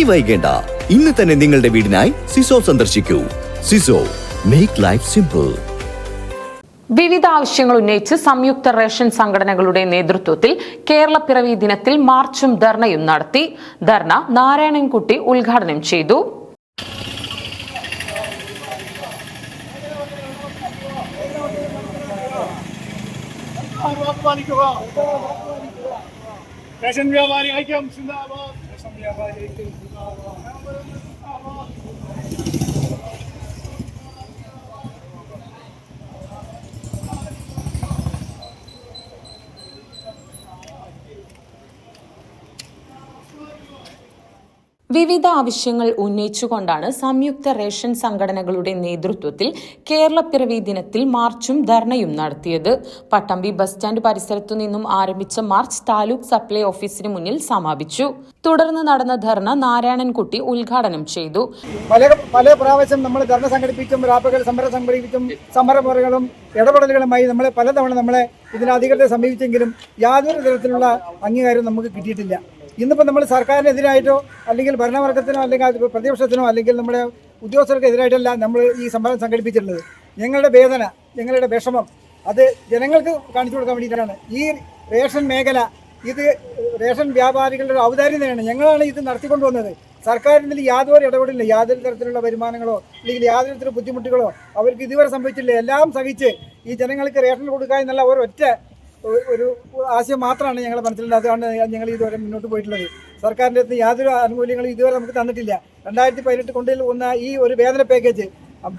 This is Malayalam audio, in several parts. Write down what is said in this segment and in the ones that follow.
ഇനി വൈകേണ്ട. ഇന്ന് തന്നെ നിങ്ങളുടെ വീടിനായി സിസോ സന്ദർശിക്കൂ. സിസോ മേക്ക് ലൈഫ് സിമ്പിൾ വിവിധ ആവശ്യങ്ങൾ ഉന്നയിച്ച് സംയുക്ത റേഷൻ സംഘടനകളുടെ നേതൃത്വത്തിൽ കേരള പിറവി ദിനത്തിൽ മാർച്ചും ധർണയും നടത്തി. ധർണ നാരായണൻകുട്ടി ഉദ്ഘാടനം ചെയ്തു. റേഷൻ വ്യാപാരി ഐക്യം സിന്ദാബാദ്. റേഷൻ വ്യാപാരി ഐക്യം വിവിധ ആവശ്യങ്ങൾ ഉന്നയിച്ചുകൊണ്ടാണ് സംയുക്ത റേഷൻ സംഘടനകളുടെ നേതൃത്വത്തിൽ കേരള പിറവി ദിനത്തിൽ മാർച്ചും ധർണയും നടത്തിയത്. പട്ടമ്പി ബസ് സ്റ്റാൻഡ് പരിസരത്തു നിന്നും ആരംഭിച്ച മാർച്ച് താലൂക്ക് സപ്ലൈ ഓഫീസിന് മുന്നിൽ സമാപിച്ചു. തുടർന്ന് നടന്ന ധർണ നാരായണൻകുട്ടി ഉദ്ഘാടനം ചെയ്തു. പല പല പ്രാവശ്യം നമ്മൾ ധർണ സംഘടിപ്പിച്ചും റാപ്പുകൾ സമരം സംഘടിപ്പിച്ചും സമരമുറകളും ഇടപെടലുകളുമായി നമ്മളെ പലതവണ നമ്മളെ ഇതിന് അധികൃതരെ സമീപിച്ചെങ്കിലും യാതൊരു തരത്തിലുള്ള അംഗീകാരം നമുക്ക് കിട്ടിയിട്ടില്ല. ഇന്നിപ്പോൾ നമ്മൾ സർക്കാരിനെതിരായിട്ടോ അല്ലെങ്കിൽ ഭരണവർഗത്തിനോ അല്ലെങ്കിൽ പ്രതിപക്ഷത്തിനോ അല്ലെങ്കിൽ നമ്മുടെ ഉദ്യോഗസ്ഥർക്കെതിരായിട്ടല്ല നമ്മൾ ഈ സമരം സംഘടിപ്പിച്ചിട്ടുള്ളത്. ഞങ്ങളുടെ വേദന ഞങ്ങളുടെ വിഷമം അത് ജനങ്ങൾക്ക് കാണിച്ചു കൊടുക്കാൻ വേണ്ടിയിട്ടാണ്. ഈ റേഷൻ മേഖല ഇത് റേഷൻ വ്യാപാരികളുടെ ഒരു ഔദാര്യതയാണ് ഞങ്ങളാണ് ഇത് നടത്തിക്കൊണ്ടുവന്നത്. സർക്കാരിന്റെ യാതൊരു ഇടപെടില്ല യാതൊരു തരത്തിലുള്ള വരുമാനങ്ങളോ അല്ലെങ്കിൽ യാതൊരു തരത്തിലുള്ള ബുദ്ധിമുട്ടുകളോ അവർക്ക് ഇതുവരെ സംഭവിച്ചില്ല എല്ലാം സഹിച്ച് ഈ ജനങ്ങൾക്ക് റേഷൻ കൊടുക്കുക എന്നുള്ള ഒരൊറ്റ ഒരു ആശയം മാത്രമാണ് ഞങ്ങളുടെ മനസ്സിലുള്ളത്. അതുകൊണ്ട് ഞങ്ങൾ ഇതുവരെ മുന്നോട്ട് പോയിട്ടുള്ളത്. സർക്കാരിന്റെ അടുത്ത് യാതൊരു ആനുകൂല്യങ്ങളും ഇതുവരെ നമുക്ക് തന്നിട്ടില്ല. രണ്ടായിരത്തി പതിനെട്ട് കൊണ്ടിൽ വന്ന ഈ ഒരു വേതന പാക്കേജ്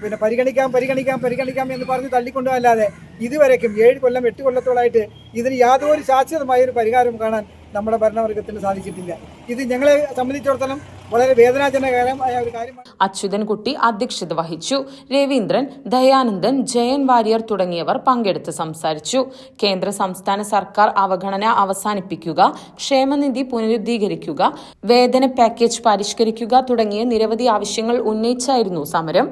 പിന്നെ പരിഗണിക്കാം പരിഗണിക്കാം പരിഗണിക്കാം എന്ന് പറഞ്ഞ് തള്ളിക്കൊണ്ടുപോകല്ലാതെ ഇതുവരേക്കും ഏഴ് കൊല്ലം എട്ട് കൊല്ലത്തോളായിട്ട് ഇതിന് യാതൊരു ശാശ്വതമായ ഒരു പരിഹാരം കാണാൻ നമ്മുടെ ഭരണവർഗത്തിന് സാധിച്ചിട്ടില്ല. ഇത് ഞങ്ങളെ സംബന്ധിച്ചിടത്തോളം വളരെ വേദനാജനകരമായ ഒരു കാര്യമാണ്. അച്യുതൻകുട്ടി അധ്യക്ഷത വഹിച്ചു. രവീന്ദ്രൻ ദയാനന്ദൻ ജയൻ വാര്യർ തുടങ്ങിയവർ പങ്കെടുത്ത് സംസാരിച്ചു. കേന്ദ്ര സംസ്ഥാന സർക്കാർ അവഗണന അവസാനിപ്പിക്കുക ക്ഷേമനിധി പുനരുദ്ധീകരിക്കുക വേതന പാക്കേജ് പരിഷ്കരിക്കുക തുടങ്ങിയ നിരവധി ആവശ്യങ്ങൾ ഉന്നയിച്ചായിരുന്നു സമരം.